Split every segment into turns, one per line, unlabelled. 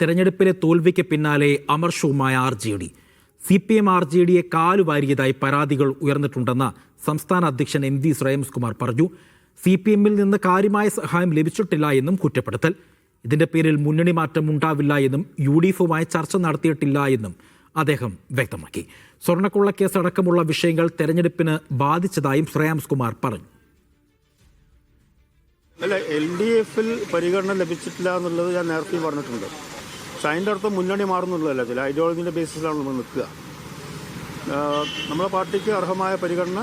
തെരഞ്ഞെടുപ്പിലെ തോൽവിക്ക് പിന്നാലെ അമർഷവുമായ R J D C P M R J ഡിയെ കാലുവാരിയതായി പരാതികൾ ഉയർന്നിട്ടുണ്ടെന്ന് സംസ്ഥാന അധ്യക്ഷൻ എം വി ശ്രേയംസ്കുമാർ പറഞ്ഞു. സി പി എമ്മിൽ നിന്ന് കാര്യമായ സഹായം ലഭിച്ചിട്ടില്ല എന്നും കുറ്റപ്പെടുത്തൽ. ഇതിന്റെ പേരിൽ മുന്നണി മാറ്റം ഉണ്ടാവില്ല എന്നും യു ഡി എഫുമായി ചർച്ച നടത്തിയിട്ടില്ല എന്നും അദ്ദേഹം വ്യക്തമാക്കി. സ്വർണക്കൊള്ളക്കേസ് അടക്കമുള്ള വിഷയങ്ങൾ തെരഞ്ഞെടുപ്പിന് ബാധിച്ചതായും ശ്രേയാംസ്കുമാർ പറഞ്ഞു.
അല്ല എൽ ഡി എഫിൽ പരിഗണന ലഭിച്ചിട്ടില്ല എന്നുള്ളത് ഞാൻ നേരത്തെ പറഞ്ഞിട്ടുണ്ട്. പക്ഷെ അടുത്ത് മുന്നണി മാറുന്നുള്ളതല്ല. ചില ഐഡിയോളജിന്റെ ബേസിസിലാണ് നമ്മൾ നിൽക്കുക. നമ്മുടെ പാർട്ടിക്ക് അർഹമായ പരിഗണന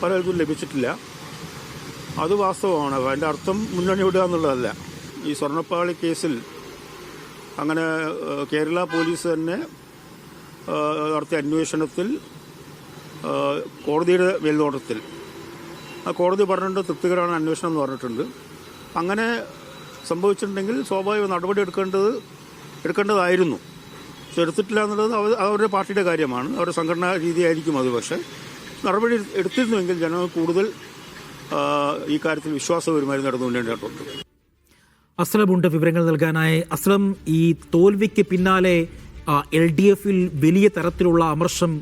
പലർക്കും ലഭിച്ചിട്ടില്ല. അത് വാസ്തവമാണ്. അതിന്റെ അർത്ഥം മുന്നണി വിടുക എന്നുള്ളതല്ല. ഈ സ്വർണപ്പാളി കേസിൽ അങ്ങനെ കേരള പോലീസ് തന്നെ നടത്തിയ അന്വേഷണത്തിൽ കോടതിയുടെ മേൽനോട്ടത്തിൽ. ആ കോടതി പറഞ്ഞിട്ടുണ്ട് തൃപ്തികരമാണ് അന്വേഷണം എന്ന് പറഞ്ഞിട്ടുണ്ട്. അങ്ങനെ സംഭവിച്ചിട്ടുണ്ടെങ്കിൽ സ്വാഭാവിക നടപടി എടുക്കേണ്ടത് എടുക്കേണ്ടതായിരുന്നു. പക്ഷെ എടുത്തിട്ടില്ല എന്നുള്ളത് അവർ അവരുടെ പാർട്ടിയുടെ കാര്യമാണ്. അവരുടെ സംഘടനാ രീതിയായിരിക്കും അത് പക്ഷേ. നടപടി എടുത്തിരുന്നുവെങ്കിൽ ജനങ്ങൾ കൂടുതൽ ഈ കാര്യത്തിൽ വിശ്വാസപരമായി നടന്നു മുന്നേറിയിട്ടുണ്ട്
അസ്ലമുണ്ട് വിവരങ്ങൾ നൽകാനായി. അസ്ലം ഈ തോൽവിക്ക് പിന്നാലെ എൽ ഡി എഫിൽ വലിയ തരത്തിലുള്ള അമർഷം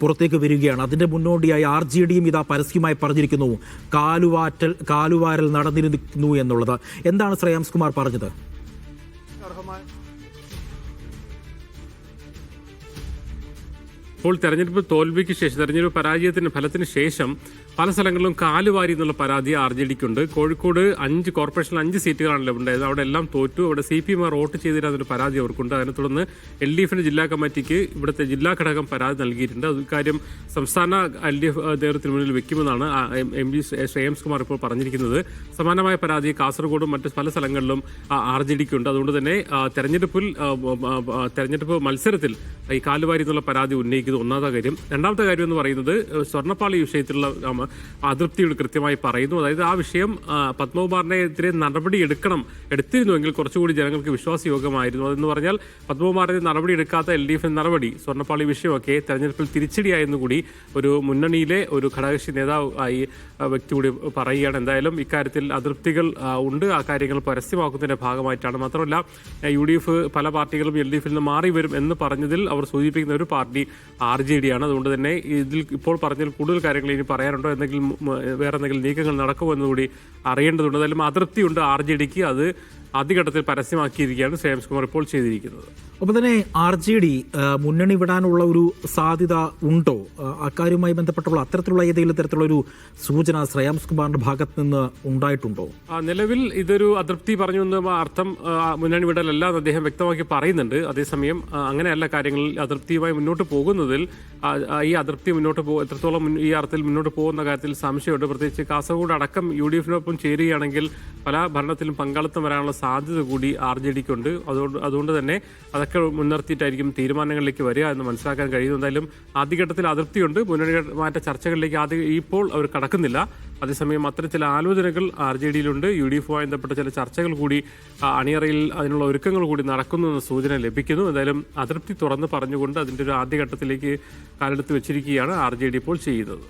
പുറത്തേക്ക് വരികയാണ്. അതിന്റെ മുന്നോടിയായി ആർ ജെ ഡിയും ഇതാ പരസ്യമായി പറഞ്ഞിരിക്കുന്നു. കാലുവാറ്റൽ കാലുവാരൽ നടന്നിരുന്നു എന്നുള്ളത്. എന്താണ് ശ്രേയാംസ് കുമാർ പറഞ്ഞത്?
അർഹമായ
ഇപ്പോൾ തെരഞ്ഞെടുപ്പ് തോൽവിക്ക് ശേഷം തെരഞ്ഞെടുപ്പ് പരാജയത്തിന്റെ ഫലത്തിന് ശേഷം പല സ്ഥലങ്ങളിലും കാലുവാരി എന്നുള്ള പരാതി ആർ ജെ ഡിക്കുണ്ട് കോഴിക്കോട് അഞ്ച് കോർപ്പറേഷനിൽ അഞ്ച് സീറ്റുകളാണല്ലോ ഉണ്ടായത്. അവിടെ എല്ലാം തോറ്റു. അവിടെ സി പി എം വോട്ട് ചെയ്തിരുന്നൊരു പരാതി അവർക്കുണ്ട്. അതിനെ തുടർന്ന് എൽ ഡി എഫിന്റെ ജില്ലാ കമ്മിറ്റിക്ക് ഇവിടുത്തെ ജില്ലാ ഘടകം പരാതി നൽകിയിട്ടുണ്ട്. അത് കാര്യം സംസ്ഥാന എൽ ഡി എഫ് നേതൃത്വത്തിന് മുന്നിൽ വെക്കുമെന്നാണ് എം- പി ശ്രേയംസ് കുമാർ ഇപ്പോൾ പറഞ്ഞിരിക്കുന്നത്. സമാനമായ പരാതി കാസർഗോഡും മറ്റ് പല സ്ഥലങ്ങളിലും ആർ ജെ ഡിക്ക് ഉണ്ട് അതുകൊണ്ട് തന്നെ തെരഞ്ഞെടുപ്പിൽ തെരഞ്ഞെടുപ്പ് മത്സരത്തിൽ ഈ കാലുവാരി എന്നുള്ള പരാതി ഉന്നയിക്കുന്നത് ഒന്നാമത്തെ കാര്യം. രണ്ടാമത്തെ കാര്യം എന്ന് പറയുന്നത് സ്വർണപ്പാളി വിഷയത്തിലുള്ള അതൃപ്തികൾ കൃത്യമായി പറയുന്നു. അതായത് ആ വിഷയം പത്മകുമാറിനെതിരെ നടപടി എടുക്കണം എടുത്തിരുന്നുവെങ്കിൽ കുറച്ചുകൂടി ജനങ്ങൾക്ക് വിശ്വാസയോഗ്യമായിരുന്നു. അതെന്ന് പറഞ്ഞാൽ പത്മകുമാറിനെ നടപടി എടുക്കാത്ത എൽ ഡി എഫ് നടപടി സ്വർണപ്പാളി വിഷയമൊക്കെ തെരഞ്ഞെടുപ്പിൽ തിരിച്ചടിയായെന്ന് കൂടി ഒരു മുന്നണിയിലെ ഒരു ഘടകകക്ഷി നേതാവ് ആയി വ്യക്തി കൂടി പറയുകയാണ്. എന്തായാലും ഇക്കാര്യത്തിൽ അതൃപ്തികൾ ഉണ്ട്. ആ കാര്യങ്ങൾ പരസ്യമാക്കുന്നതിന്റെ ഭാഗമായിട്ടാണ് മാത്രമല്ല യു ഡി എഫ് പല പാർട്ടികളും എൽ ഡി എഫിൽ നിന്ന് മാറി വരും എന്ന് പറഞ്ഞതിൽ അവർ സൂചിപ്പിക്കുന്ന ഒരു പാർട്ടി ആർ ജെ ഡി ആണ്. അതുകൊണ്ട് തന്നെ ഇതിൽ ഇപ്പോൾ പറഞ്ഞതിൽ കൂടുതൽ കാര്യങ്ങൾ ഇനി പറയാനുണ്ടോ? എന്തെങ്കിലും വേറെ എന്തെങ്കിലും നീക്കങ്ങൾ നടക്കുമോ എന്നുകൂടി അറിയേണ്ടതുണ്ട്. എന്തായാലും അതൃപ്തിയുണ്ട് ആർ ജെ ഡിക്ക്. അത് ആദ്യഘട്ടത്തിൽ പരസ്യമാക്കിയിരിക്കുകയാണ് ശ്രേയംസ് കുമാർ ഇപ്പോൾ ചെയ്തിരിക്കുന്നത്.
ഒപ്പം തന്നെ ആർ ജെ ഡി മുന്നണി വിടാനുള്ള ഒരു സാധ്യത ഉണ്ടോ? അക്കാര്യവുമായി ബന്ധപ്പെട്ടുള്ള അത്തരത്തിലുള്ള ഏതെങ്കിലും തരത്തിലുള്ള ഒരു സൂചന ശ്രേയാംസ് കുമാറിന്റെ ഭാഗത്ത് നിന്ന് ഉണ്ടായിട്ടുണ്ടോ
നിലവിൽ ഇതൊരു അതൃപ്തി പറഞ്ഞു എന്ന് അർത്ഥം മുന്നണി വിടലല്ല എന്ന് അദ്ദേഹം വ്യക്തമാക്കി പറയുന്നുണ്ട്. അതേസമയം അങ്ങനെയല്ല കാര്യങ്ങളിൽ അതൃപ്തിയുമായി മുന്നോട്ട് പോകുന്നതിൽ ഈ അതൃപ്തി മുന്നോട്ട് പോകും എത്രത്തോളം ഈ അർത്ഥത്തിൽ മുന്നോട്ട് പോകുന്ന കാര്യത്തിൽ സംശയമുണ്ട്. പ്രത്യേകിച്ച് കാസർഗോഡ് അടക്കം യു ഡി എഫിനൊപ്പം ചേരുകയാണെങ്കിൽ പല ഭരണത്തിലും പങ്കാളിത്തം വരാനുള്ള സാധ്യത കൂടി ആർ ജെ ഡിക്കുണ്ട് അതുകൊണ്ട് അതുകൊണ്ട് തന്നെ അതൊക്കെ മുൻനിർത്തിയിട്ടായിരിക്കും തീരുമാനങ്ങളിലേക്ക് വരിക എന്ന് മനസ്സിലാക്കാൻ കഴിയുന്നു. എന്തായാലും ആദ്യഘട്ടത്തിൽ അതൃപ്തിയുണ്ട്. മുന്നണി മാറ്റ ചർച്ചകളിലേക്ക് ആദ്യ ഇപ്പോൾ അവർ കടക്കുന്നില്ല. അതേസമയം അത്തരം ചില ആലോചനകൾ ആർ ജെ ഡിയിലുണ്ട് യു ഡി എഫുമായി ബന്ധപ്പെട്ട ചില ചർച്ചകൾ കൂടി അണിയറയിൽ അതിനുള്ള ഒരുക്കങ്ങൾ കൂടി നടക്കുന്നു എന്ന സൂചന ലഭിക്കുന്നു. എന്തായാലും അതൃപ്തി തുറന്ന് പറഞ്ഞുകൊണ്ട് അതിന്റെ ഒരു ആദ്യഘട്ടത്തിലേക്ക് കാലെടുത്ത് വെച്ചിരിക്കുകയാണ് ആർ ജെ ഡി ഇപ്പോൾ ചെയ്യുന്നത്.